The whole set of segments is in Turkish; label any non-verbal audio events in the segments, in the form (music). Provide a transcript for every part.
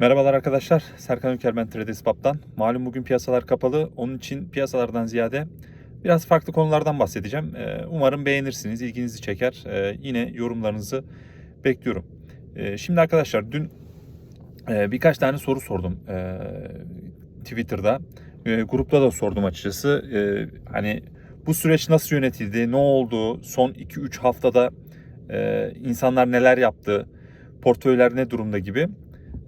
Merhabalar arkadaşlar. Serkan Ülker ben Tradespap'tan. Malum bugün piyasalar kapalı. Onun için piyasalardan ziyade biraz farklı konulardan bahsedeceğim. Ee, Umarım beğenirsiniz, ilginizi çeker. Ee, Yine yorumlarınızı bekliyorum. Ee, Şimdi arkadaşlar dün e, birkaç tane soru sordum e, Twitter'da. Grupta da sordum açıkçası. Hani bu süreç nasıl yönetildi, ne oldu, son 2-3 haftada e, insanlar neler yaptı, portföyler ne durumda gibi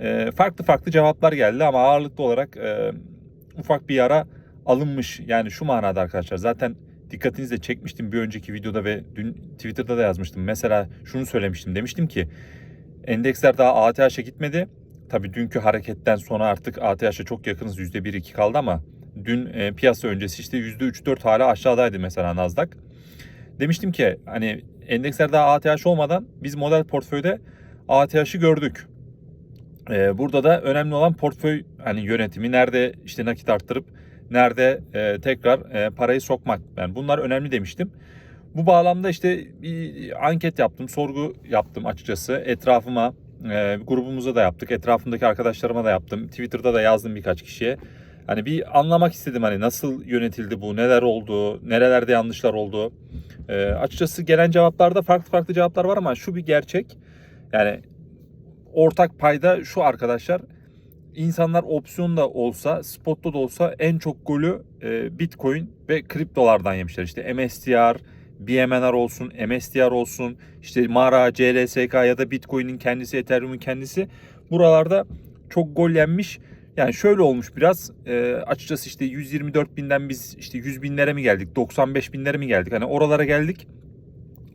e, farklı farklı cevaplar geldi ama ağırlıklı olarak e, ufak bir yara alınmış. Yani şu manada arkadaşlar zaten dikkatinizi de çekmiştim bir önceki videoda ve dün Twitter'da da yazmıştım. Mesela şunu söylemiştim demiştim ki endeksler daha ATH'e gitmedi. Tabii dünkü hareketten sonra artık ATH'e çok yakınız %1-2 kaldı ama dün e, piyasa öncesi işte %3-4 hala aşağıdaydı mesela Nasdaq. Demiştim ki hani endeksler daha ATH olmadan biz model portföyde ATH'ı gördük. Ee, burada da önemli olan portföy hani yönetimi nerede işte nakit arttırıp nerede e, tekrar e, parayı sokmak. Yani bunlar önemli demiştim. Bu bağlamda işte bir anket yaptım, sorgu yaptım açıkçası. Etrafıma, e, grubumuza da yaptık. Etrafımdaki arkadaşlarıma da yaptım. Twitter'da da yazdım birkaç kişiye. Hani bir anlamak istedim hani nasıl yönetildi bu, neler oldu, nerelerde yanlışlar oldu. E, açıkçası gelen cevaplarda farklı farklı cevaplar var ama şu bir gerçek. Yani ortak payda şu arkadaşlar. İnsanlar opsiyonda olsa, spotta da olsa en çok golü e, Bitcoin ve kriptolardan yemişler. İşte MSTR, BMNR olsun, MSTR olsun, işte Mara, CLSK ya da Bitcoin'in kendisi, Ethereum'un kendisi buralarda çok gol yenmiş. Yani şöyle olmuş biraz e, açıkçası işte 124 binden biz işte 100 binlere mi geldik, 95 binlere mi geldik? Hani oralara geldik.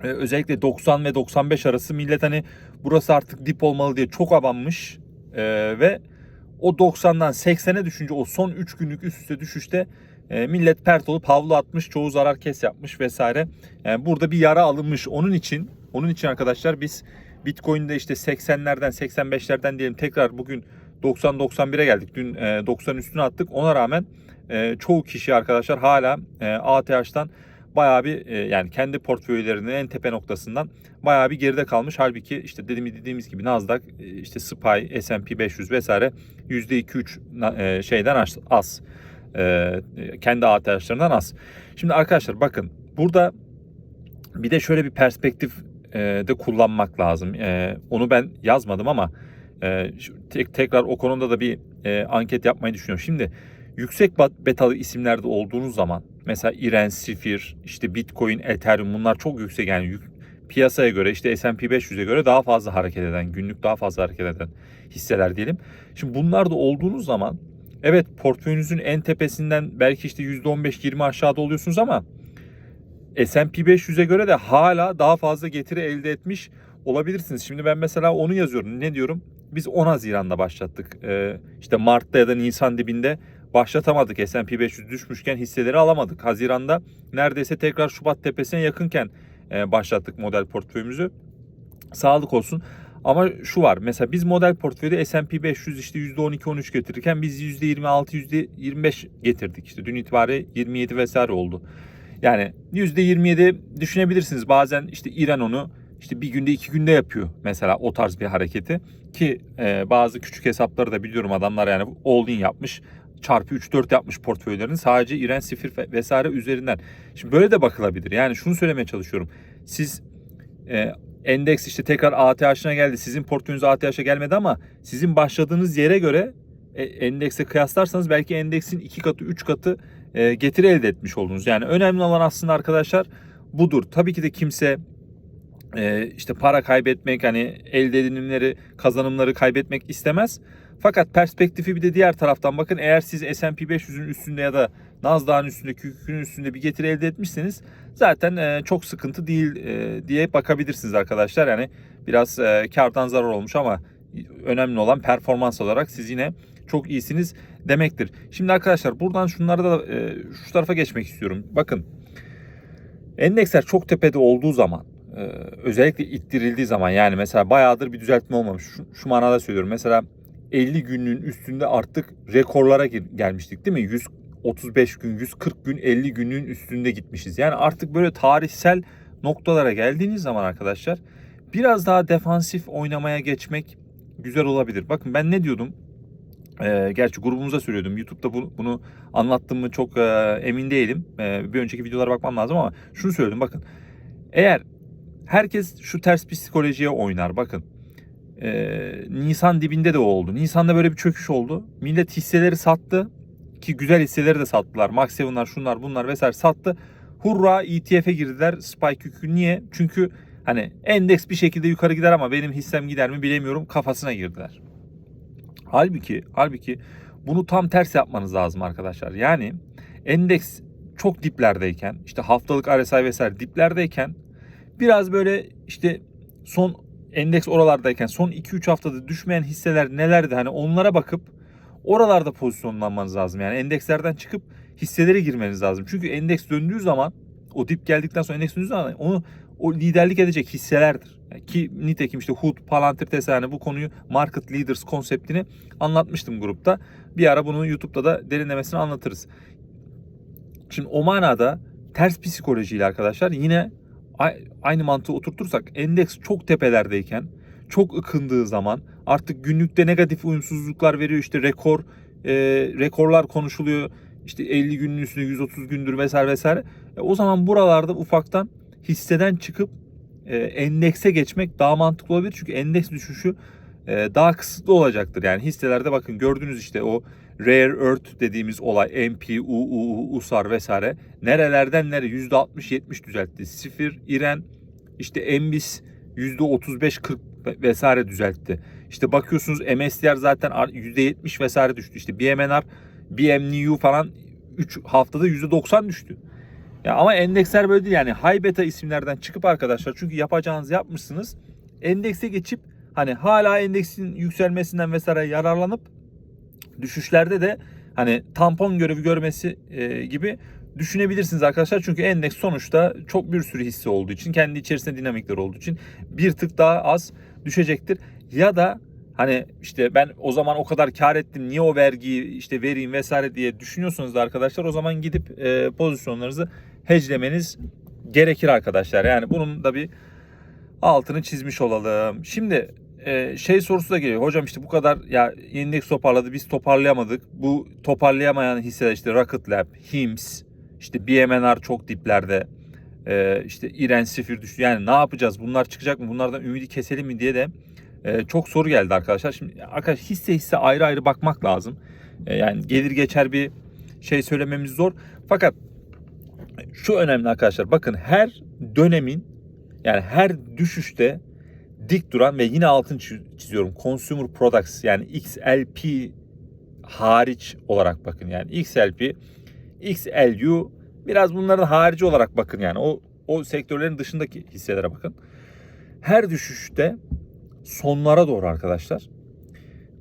E, özellikle 90 ve 95 arası millet hani burası artık dip olmalı diye çok abanmış E, ve o 90'dan 80'e düşünce o son 3 günlük üst üste düşüşte e, millet pert olup havlu atmış, çoğu zarar kes yapmış vesaire. Yani burada bir yara alınmış. Onun için onun için arkadaşlar biz Bitcoin'de işte 80'lerden 85'lerden diyelim tekrar bugün 90-91'e geldik. Dün e, 90 üstüne attık. Ona rağmen e, çoğu kişi arkadaşlar hala e, ATH'dan bayağı bir e, yani kendi portföylerinin en tepe noktasından bayağı bir geride kalmış. Halbuki işte dediğimiz, dediğimiz gibi Nasdaq, e, işte SPY, S&P 500 vesaire %2-3 e, şeyden az. az. E, kendi ATH'larından az. Şimdi arkadaşlar bakın burada bir de şöyle bir perspektif e, de kullanmak lazım. E, onu ben yazmadım ama e, tek, tekrar o konuda da bir e, anket yapmayı düşünüyorum. Şimdi yüksek betalı isimlerde olduğunuz zaman mesela İren, Sifir, işte Bitcoin, Ethereum bunlar çok yüksek yani yük- piyasaya göre işte S&P 500'e göre daha fazla hareket eden, günlük daha fazla hareket eden hisseler diyelim. Şimdi bunlar da olduğunuz zaman evet portföyünüzün en tepesinden belki işte %15-20 aşağıda oluyorsunuz ama S&P 500'e göre de hala daha fazla getiri elde etmiş olabilirsiniz. Şimdi ben mesela onu yazıyorum. Ne diyorum? Biz 10 Haziran'da başlattık. Ee, işte Mart'ta ya da Nisan dibinde başlatamadık. S&P 500 düşmüşken hisseleri alamadık. Haziran'da neredeyse tekrar Şubat tepesine yakınken e, başlattık model portföyümüzü. Sağlık olsun. Ama şu var. Mesela biz model portföyde S&P 500 işte %12-13 getirirken biz %26, %25 getirdik. İşte dün itibariyle 27 vesaire oldu. Yani %27 düşünebilirsiniz. Bazen işte İran onu işte bir günde iki günde yapıyor mesela o tarz bir hareketi. Ki e, bazı küçük hesapları da biliyorum adamlar yani all in yapmış. Çarpı 3-4 yapmış portföylerini sadece İran sifir ve- vesaire üzerinden. Şimdi böyle de bakılabilir. Yani şunu söylemeye çalışıyorum. Siz e, endeks işte tekrar ATH'ına geldi. Sizin portföyünüz ATH'a gelmedi ama sizin başladığınız yere göre e, endekse kıyaslarsanız belki endeksin iki katı, üç katı e, getiri elde etmiş oldunuz. Yani önemli olan aslında arkadaşlar budur. Tabii ki de kimse e, işte para kaybetmek hani elde edinimleri, kazanımları kaybetmek istemez. Fakat perspektifi bir de diğer taraftan bakın eğer siz S&P 500'ün üstünde ya da Nasdaq'ın üstünde, yükünün üstünde bir getiri elde etmişseniz zaten e, çok sıkıntı değil e, diye bakabilirsiniz arkadaşlar. Yani biraz e, kardan zarar olmuş ama önemli olan performans olarak siz yine çok iyisiniz demektir. Şimdi arkadaşlar buradan şunları da e, şu tarafa geçmek istiyorum. Bakın endeksler çok tepede olduğu zaman e, özellikle ittirildiği zaman yani mesela bayağıdır bir düzeltme olmamış. Şu, şu manada söylüyorum. Mesela 50 günün üstünde artık rekorlara gelmiştik değil mi? 135 gün, 140 gün, 50 günün üstünde gitmişiz. Yani artık böyle tarihsel noktalara geldiğiniz zaman arkadaşlar biraz daha defansif oynamaya geçmek güzel olabilir. Bakın ben ne diyordum? e, gerçi grubumuza söylüyordum. YouTube'da bu, bunu anlattım mı çok e, emin değilim. E, bir önceki videolara bakmam lazım ama şunu söyledim bakın. Eğer herkes şu ters psikolojiye oynar bakın. E, Nisan dibinde de o oldu. Nisan'da böyle bir çöküş oldu. Millet hisseleri sattı ki güzel hisseleri de sattılar. Max 7'lar şunlar bunlar vesaire sattı. Hurra ETF'e girdiler Spike yükü. Niye? Çünkü hani endeks bir şekilde yukarı gider ama benim hissem gider mi bilemiyorum kafasına girdiler. Halbuki halbuki bunu tam ters yapmanız lazım arkadaşlar. Yani endeks çok diplerdeyken işte haftalık RSI vesaire diplerdeyken biraz böyle işte son endeks oralardayken son 2-3 haftada düşmeyen hisseler nelerdi hani onlara bakıp oralarda pozisyonlanmanız lazım. Yani endekslerden çıkıp hisselere girmeniz lazım. Çünkü endeks döndüğü zaman o dip geldikten sonra endeks döndüğü zaman onu o liderlik edecek hisselerdir. Yani ki nitekim işte Hood, Palantir Tesane bu konuyu Market Leaders konseptini anlatmıştım grupta. Bir ara bunu YouTube'da da derinlemesine anlatırız. Şimdi o manada ters psikolojiyle arkadaşlar yine aynı mantığı oturtursak endeks çok tepelerdeyken çok ıkındığı zaman artık günlükte negatif uyumsuzluklar veriyor. İşte rekor e, rekorlar konuşuluyor. İşte 50 günün üstünde 130 gündür vesaire vesaire. E, o zaman buralarda ufaktan hisseden çıkıp e, endekse geçmek daha mantıklı olabilir. Çünkü endeks düşüşü e, daha kısıtlı olacaktır. Yani hisselerde bakın gördünüz işte o Rare Earth dediğimiz olay MP, UU, USAR vesaire nerelerden nereye %60-70 düzeltti. Sifir, İren, işte Embis %35-40 vesaire düzeltti. İşte bakıyorsunuz MSCR zaten %70 vesaire düştü. İşte BMNR, BMNU falan 3 haftada %90 düştü. Ya ama endeksler böyle değil yani high beta isimlerden çıkıp arkadaşlar çünkü yapacağınızı yapmışsınız. Endekse geçip hani hala endeksin yükselmesinden vesaire yararlanıp düşüşlerde de hani tampon görevi görmesi e, gibi düşünebilirsiniz arkadaşlar. Çünkü endeks sonuçta çok bir sürü hisse olduğu için kendi içerisinde dinamikler olduğu için bir tık daha az düşecektir. Ya da hani işte ben o zaman o kadar kar ettim niye o vergiyi işte vereyim vesaire diye düşünüyorsunuz da arkadaşlar o zaman gidip e, pozisyonlarınızı hedgelemeniz gerekir arkadaşlar. Yani bunun da bir altını çizmiş olalım. Şimdi e, şey sorusu da geliyor. Hocam işte bu kadar ya endeks toparladı biz toparlayamadık. Bu toparlayamayan hisseler işte Rocket Lab, HIMS, işte BMNR çok diplerde. E, işte İren Sifir düştü. Yani ne yapacağız? Bunlar çıkacak mı? Bunlardan ümidi keselim mi diye de e, çok soru geldi arkadaşlar. Şimdi arkadaş hisse hisse ayrı ayrı bakmak lazım. E, yani gelir geçer bir şey söylememiz zor. Fakat şu önemli arkadaşlar. Bakın her dönemin yani her düşüşte dik duran ve yine altın çiziyorum consumer products yani XLP hariç olarak bakın yani XLP, XLU biraz bunların harici olarak bakın yani o o sektörlerin dışındaki hisselere bakın. Her düşüşte sonlara doğru arkadaşlar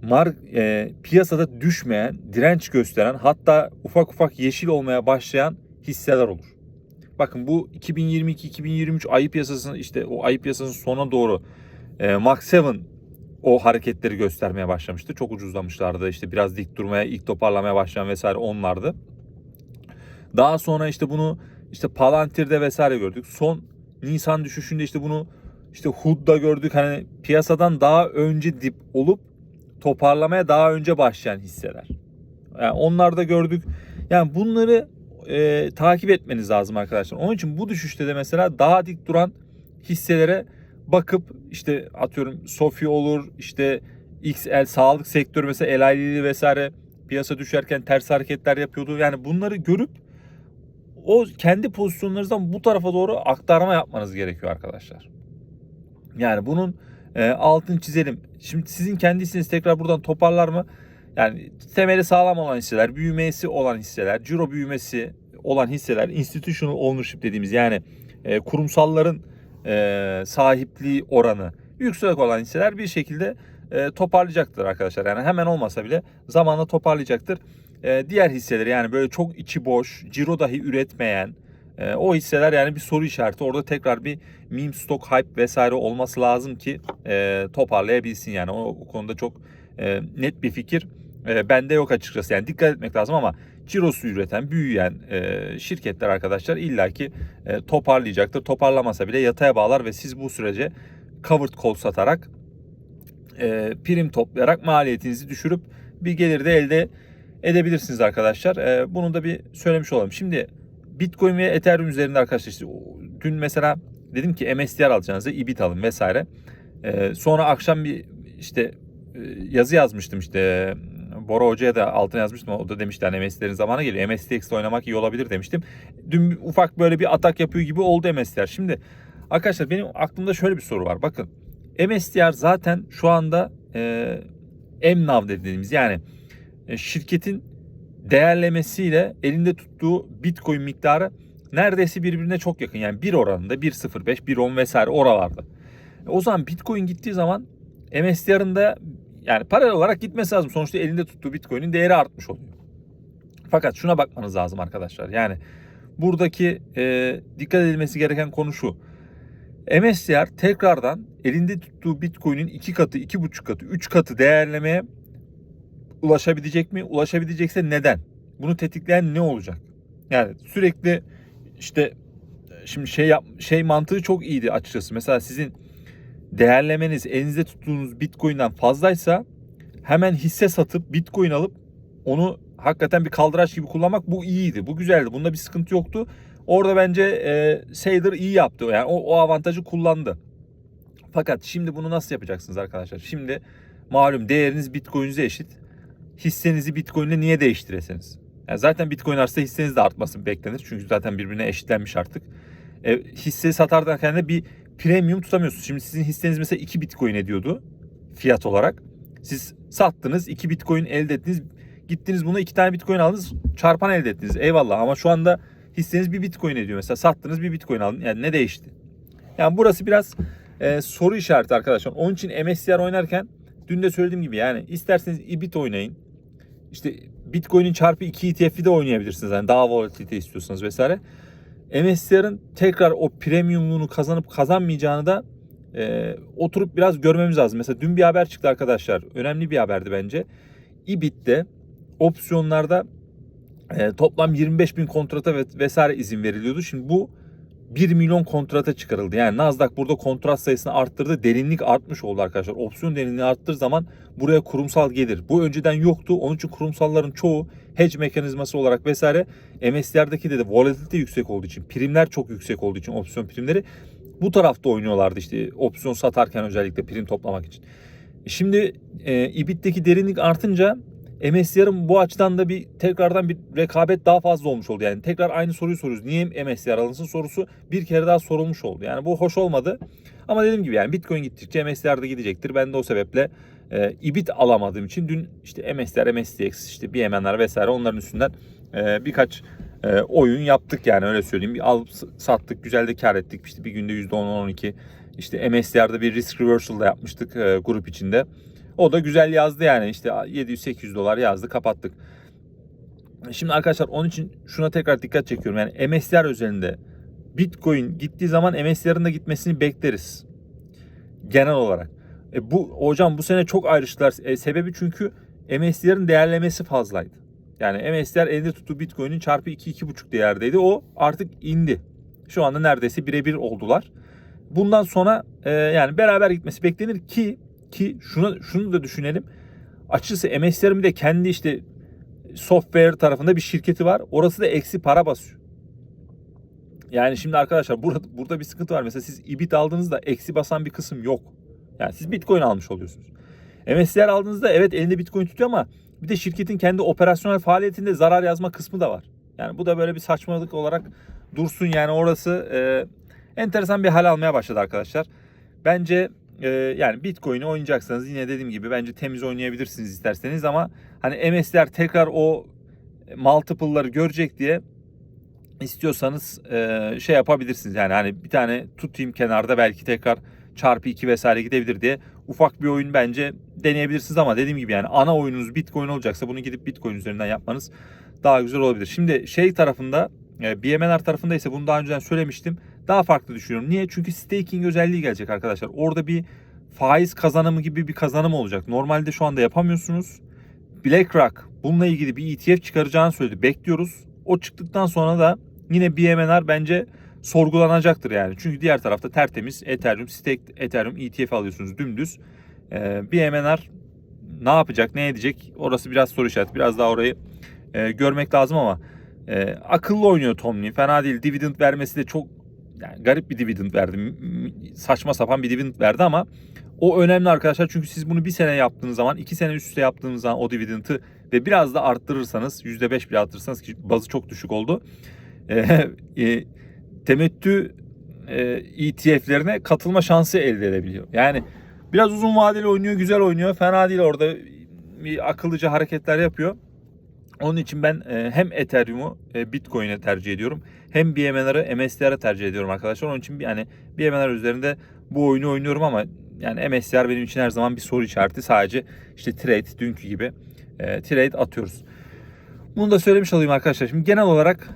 mar, e, piyasada düşmeyen, direnç gösteren hatta ufak ufak yeşil olmaya başlayan hisseler olur. Bakın bu 2022-2023 ayı piyasasının işte o ayı piyasasının sona doğru e, Max 7 o hareketleri göstermeye başlamıştı. Çok ucuzlamışlardı. İşte biraz dik durmaya, ilk toparlamaya başlayan vesaire onlardı. Daha sonra işte bunu işte Palantir'de vesaire gördük. Son Nisan düşüşünde işte bunu işte Hood'da gördük. Hani piyasadan daha önce dip olup toparlamaya daha önce başlayan hisseler. Yani onlarda gördük. Yani bunları e, takip etmeniz lazım arkadaşlar. Onun için bu düşüşte de mesela daha dik duran hisselere bakıp işte atıyorum Sofi olur işte XL sağlık sektörü mesela Eli vesaire piyasa düşerken ters hareketler yapıyordu. Yani bunları görüp o kendi pozisyonlarınızdan bu tarafa doğru aktarma yapmanız gerekiyor arkadaşlar. Yani bunun e, altını çizelim. Şimdi sizin kendi hissiniz tekrar buradan toparlar mı? Yani temeli sağlam olan hisseler, büyümesi olan hisseler, ciro büyümesi olan hisseler, institutional ownership dediğimiz yani e, kurumsalların e, sahipliği oranı yüksek olan hisseler bir şekilde e, toparlayacaktır arkadaşlar. Yani hemen olmasa bile zamanla toparlayacaktır. E, diğer hisseleri yani böyle çok içi boş, ciro dahi üretmeyen e, o hisseler yani bir soru işareti. Orada tekrar bir meme stock hype vesaire olması lazım ki e, toparlayabilsin yani. O, o konuda çok e, net bir fikir e, bende yok açıkçası. Yani dikkat etmek lazım ama cirosu üreten, büyüyen e, şirketler arkadaşlar illaki e, toparlayacaktır. Toparlamasa bile yataya bağlar ve siz bu sürece covered call satarak e, prim toplayarak maliyetinizi düşürüp bir gelir de elde edebilirsiniz arkadaşlar. Ee, bunu da bir söylemiş olalım. Şimdi Bitcoin ve Ethereum üzerinde arkadaşlar işte dün mesela dedim ki MSTR alacağınızda IBIT alın vesaire. Ee, sonra akşam bir işte e, yazı yazmıştım işte e, Bora Hoca'ya da altına yazmıştım. O da demişti hani MSTR'in zamanı geliyor. MSTX'de oynamak iyi olabilir demiştim. Dün ufak böyle bir atak yapıyor gibi oldu MSTR. Şimdi arkadaşlar benim aklımda şöyle bir soru var. Bakın MSTR zaten şu anda e, MNAV dediğimiz yani e, şirketin değerlemesiyle elinde tuttuğu Bitcoin miktarı neredeyse birbirine çok yakın. Yani 1 oranında 1.05, 1.10 vesaire oralarda. E, O zaman Bitcoin gittiği zaman MSTR'ın da yani paralel olarak gitmesi lazım. Sonuçta elinde tuttuğu Bitcoin'in değeri artmış oluyor. Fakat şuna bakmanız lazım arkadaşlar. Yani buradaki e, dikkat edilmesi gereken konu şu. MSCR tekrardan elinde tuttuğu Bitcoin'in iki katı, iki buçuk katı, üç katı değerlemeye ulaşabilecek mi? Ulaşabilecekse neden? Bunu tetikleyen ne olacak? Yani sürekli işte şimdi şey yap, şey mantığı çok iyiydi açıkçası. Mesela sizin değerlemeniz elinizde tuttuğunuz Bitcoin'den fazlaysa hemen hisse satıp Bitcoin alıp onu hakikaten bir kaldıraç gibi kullanmak bu iyiydi. Bu güzeldi. Bunda bir sıkıntı yoktu. Orada bence e, Saylor iyi yaptı. Yani o, o avantajı kullandı. Fakat şimdi bunu nasıl yapacaksınız arkadaşlar? Şimdi malum değeriniz Bitcoin'inize eşit. Hissenizi Bitcoin'le niye değiştiresiniz? Yani zaten Bitcoin artsa hisseniz de artması beklenir. Çünkü zaten birbirine eşitlenmiş artık. E, hisse satarken de bir premium tutamıyorsunuz. Şimdi sizin hisseniz mesela 2 Bitcoin ediyordu fiyat olarak. Siz sattınız 2 Bitcoin elde ettiniz. Gittiniz buna 2 tane Bitcoin aldınız çarpan elde ettiniz. Eyvallah ama şu anda hisseniz 1 Bitcoin ediyor. Mesela sattınız 1 Bitcoin aldın. Yani ne değişti? Yani burası biraz e, soru işareti arkadaşlar. Onun için MSCR oynarken dün de söylediğim gibi yani isterseniz IBIT oynayın. İşte Bitcoin'in çarpı 2 ETF'i de oynayabilirsiniz. Yani daha volatilite istiyorsanız vesaire. MSCR'ın tekrar o premiumluğunu kazanıp kazanmayacağını da e, oturup biraz görmemiz lazım. Mesela dün bir haber çıktı arkadaşlar. Önemli bir haberdi bence. İBIT'te opsiyonlarda e, toplam 25 bin kontrata ve vesaire izin veriliyordu. Şimdi bu 1 milyon kontrata çıkarıldı. Yani Nasdaq burada kontrat sayısını arttırdı. Derinlik artmış oldu arkadaşlar. Opsiyon derinliği arttığı zaman buraya kurumsal gelir. Bu önceden yoktu. Onun için kurumsalların çoğu hedge mekanizması olarak vesaire MSCR'daki de, de volatilite yüksek olduğu için, primler çok yüksek olduğu için opsiyon primleri bu tarafta oynuyorlardı işte opsiyon satarken özellikle prim toplamak için. Şimdi e, İBIT'teki derinlik artınca MSCR'ın bu açıdan da bir tekrardan bir rekabet daha fazla olmuş oldu. Yani tekrar aynı soruyu soruyoruz. Niye MSCR alınsın sorusu bir kere daha sorulmuş oldu. Yani bu hoş olmadı. Ama dediğim gibi yani Bitcoin gittikçe MSCR de gidecektir. Ben de o sebeple e, IBIT alamadığım için dün işte MSCR, MSTX, işte BMNR vesaire onların üstünden e, birkaç e, oyun yaptık yani öyle söyleyeyim. Bir alıp sattık, güzel de kar ettik. İşte bir günde %10-12 işte MSCR'da bir risk reversal da yapmıştık e, grup içinde. O da güzel yazdı yani işte 700-800 dolar yazdı kapattık. Şimdi arkadaşlar onun için şuna tekrar dikkat çekiyorum. Yani MSCR özelinde Bitcoin gittiği zaman MSCR'ın da gitmesini bekleriz. Genel olarak. E bu hocam bu sene çok ayrıştılar. E, sebebi çünkü MSCR'ın değerlemesi fazlaydı. Yani MSCR elinde tuttuğu Bitcoin'in çarpı 2-2,5 değerdeydi. O artık indi. Şu anda neredeyse birebir oldular. Bundan sonra e, yani beraber gitmesi beklenir ki ki şunu şunu da düşünelim. Açıkçası MSCR'ın bir de kendi işte software tarafında bir şirketi var. Orası da eksi para basıyor. Yani şimdi arkadaşlar burada, burada bir sıkıntı var. Mesela siz IBIT aldığınızda eksi basan bir kısım yok. Yani siz Bitcoin almış oluyorsunuz. MSCR aldığınızda evet elinde Bitcoin tutuyor ama bir de şirketin kendi operasyonel faaliyetinde zarar yazma kısmı da var. Yani bu da böyle bir saçmalık olarak dursun yani orası e, enteresan bir hal almaya başladı arkadaşlar. Bence e, yani Bitcoin'i oynayacaksanız yine dediğim gibi bence temiz oynayabilirsiniz isterseniz ama hani MSCR tekrar o multiple'ları görecek diye istiyorsanız e, şey yapabilirsiniz. Yani hani bir tane tutayım kenarda belki tekrar çarpı 2 vesaire gidebilir diye ufak bir oyun bence deneyebilirsiniz ama dediğim gibi yani ana oyununuz Bitcoin olacaksa bunu gidip Bitcoin üzerinden yapmanız daha güzel olabilir. Şimdi şey tarafında e, BMNR tarafında ise bunu daha önceden söylemiştim. Daha farklı düşünüyorum. Niye? Çünkü staking özelliği gelecek arkadaşlar. Orada bir faiz kazanımı gibi bir kazanım olacak. Normalde şu anda yapamıyorsunuz. BlackRock bununla ilgili bir ETF çıkaracağını söyledi. Bekliyoruz. O çıktıktan sonra da yine BMNR bence sorgulanacaktır yani. Çünkü diğer tarafta tertemiz Ethereum, Stake Ethereum ETF alıyorsunuz dümdüz. Ee, BMNR ne yapacak, ne edecek? Orası biraz soru işareti. Biraz daha orayı e, görmek lazım ama e, akıllı oynuyor Tomlin. Fena değil. Dividend vermesi de çok yani garip bir dividend verdi. Saçma sapan bir dividend verdi ama o önemli arkadaşlar. Çünkü siz bunu bir sene yaptığınız zaman, iki sene üst üste yaptığınız zaman o dividend'ı ve biraz da arttırırsanız, %5 bile arttırırsanız ki bazı çok düşük oldu. (laughs) E, e, temettü e, ETF'lerine katılma şansı elde edebiliyor. Yani biraz uzun vadeli oynuyor, güzel oynuyor. Fena değil orada bir akıllıca hareketler yapıyor. Onun için ben e, hem Ethereum'u e, Bitcoin'e tercih ediyorum. Hem BMNR'ı MSTR'ı tercih ediyorum arkadaşlar. Onun için yani BMNR üzerinde bu oyunu oynuyorum ama yani MSTR benim için her zaman bir soru işareti. Sadece işte trade dünkü gibi e, trade atıyoruz. Bunu da söylemiş olayım arkadaşlar. Şimdi genel olarak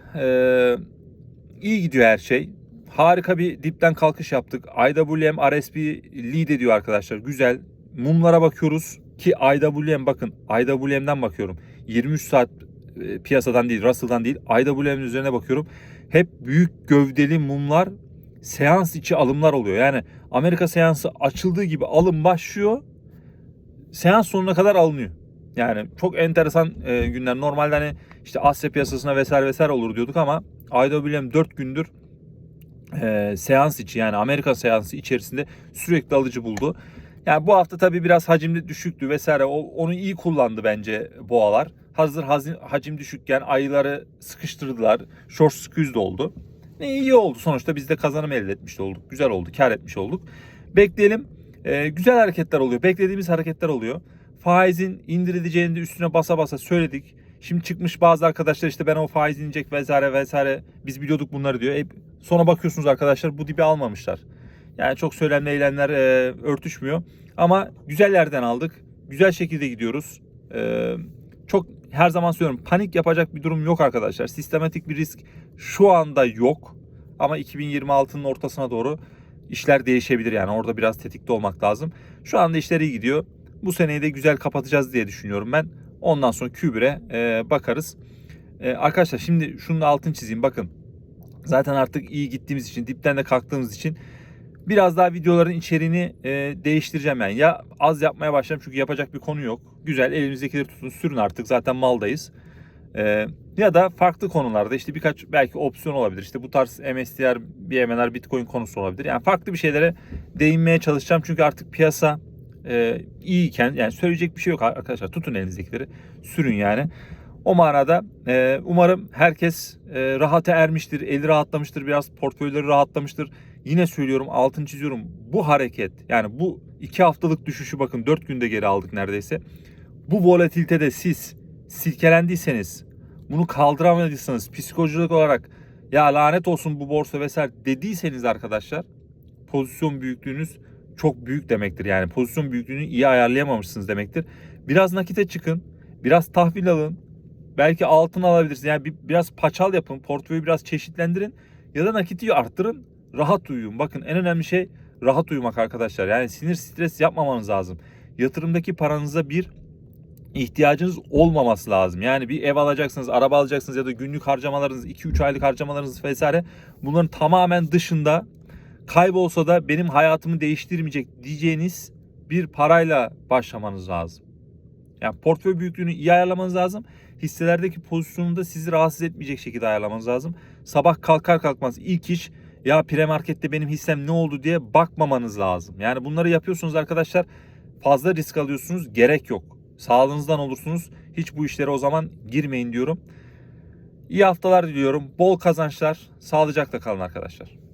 iyi gidiyor her şey. Harika bir dipten kalkış yaptık. IWM RSP lead ediyor arkadaşlar. Güzel. Mumlara bakıyoruz ki IWM bakın IWM'den bakıyorum. 23 saat e, piyasadan değil, Russell'dan değil, IWM'in üzerine bakıyorum. Hep büyük gövdeli mumlar seans içi alımlar oluyor. Yani Amerika seansı açıldığı gibi alım başlıyor. Seans sonuna kadar alınıyor. Yani çok enteresan e, günler. Normalde hani işte Asya piyasasına vesaire vesaire olur diyorduk ama IWM 4 gündür e, seans içi yani Amerika seansı içerisinde sürekli alıcı buldu. Yani bu hafta tabii biraz hacimli düşüktü vesaire. O, onu iyi kullandı bence boğalar. Hazır hazin, hacim düşükken ayıları sıkıştırdılar. Short squeeze de oldu. Ne iyi oldu sonuçta biz de kazanım elde etmiş olduk. Güzel oldu. Kar etmiş olduk. Bekleyelim. Ee, güzel hareketler oluyor. Beklediğimiz hareketler oluyor. Faizin indirileceğini de üstüne basa basa söyledik. Şimdi çıkmış bazı arkadaşlar işte ben o faiz inecek vesaire vesaire biz biliyorduk bunları diyor. E, sonra bakıyorsunuz arkadaşlar bu dibi almamışlar. Yani çok söylemle eylemler e, örtüşmüyor. Ama güzel yerden aldık. Güzel şekilde gidiyoruz. E, çok her zaman söylüyorum panik yapacak bir durum yok arkadaşlar. Sistematik bir risk şu anda yok. Ama 2026'nın ortasına doğru işler değişebilir yani. Orada biraz tetikte olmak lazım. Şu anda işler iyi gidiyor. Bu seneyi de güzel kapatacağız diye düşünüyorum ben. Ondan sonra Q1'e e, bakarız. E, arkadaşlar şimdi şunun altını çizeyim. Bakın zaten artık iyi gittiğimiz için, dipten de kalktığımız için biraz daha videoların içeriğini e, değiştireceğim yani. Ya az yapmaya başlayacağım çünkü yapacak bir konu yok. Güzel elimizdekileri tutun sürün artık zaten maldayız. E, ya da farklı konularda işte birkaç belki opsiyon olabilir. İşte bu tarz MSTR, BMNR, Bitcoin konusu olabilir. Yani farklı bir şeylere değinmeye çalışacağım. Çünkü artık piyasa e, iyiyken yani söyleyecek bir şey yok arkadaşlar. Tutun elinizdekileri sürün yani. O manada e, umarım herkes e, rahata ermiştir, eli rahatlamıştır, biraz portföyleri rahatlamıştır. Yine söylüyorum, altını çiziyorum. Bu hareket yani bu iki haftalık düşüşü bakın dört günde geri aldık neredeyse. Bu volatilitede siz silkelendiyseniz, bunu kaldıramadıysanız psikolojik olarak ya lanet olsun bu borsa vesaire dediyseniz arkadaşlar pozisyon büyüklüğünüz çok büyük demektir. Yani pozisyon büyüklüğünü iyi ayarlayamamışsınız demektir. Biraz nakite çıkın, biraz tahvil alın, belki altın alabilirsiniz. Yani bir, biraz paçal yapın, portföyü biraz çeşitlendirin ya da nakiti arttırın, rahat uyuyun. Bakın en önemli şey rahat uyumak arkadaşlar. Yani sinir stres yapmamanız lazım. Yatırımdaki paranıza bir ihtiyacınız olmaması lazım. Yani bir ev alacaksınız, araba alacaksınız ya da günlük harcamalarınız, 2-3 aylık harcamalarınız vesaire bunların tamamen dışında kaybolsa da benim hayatımı değiştirmeyecek diyeceğiniz bir parayla başlamanız lazım. Yani portföy büyüklüğünü iyi ayarlamanız lazım. Hisselerdeki pozisyonunu da sizi rahatsız etmeyecek şekilde ayarlamanız lazım. Sabah kalkar kalkmaz ilk iş ya premarkette benim hissem ne oldu diye bakmamanız lazım. Yani bunları yapıyorsunuz arkadaşlar fazla risk alıyorsunuz gerek yok. Sağlığınızdan olursunuz. Hiç bu işlere o zaman girmeyin diyorum. İyi haftalar diliyorum. Bol kazançlar. Sağlıcakla kalın arkadaşlar.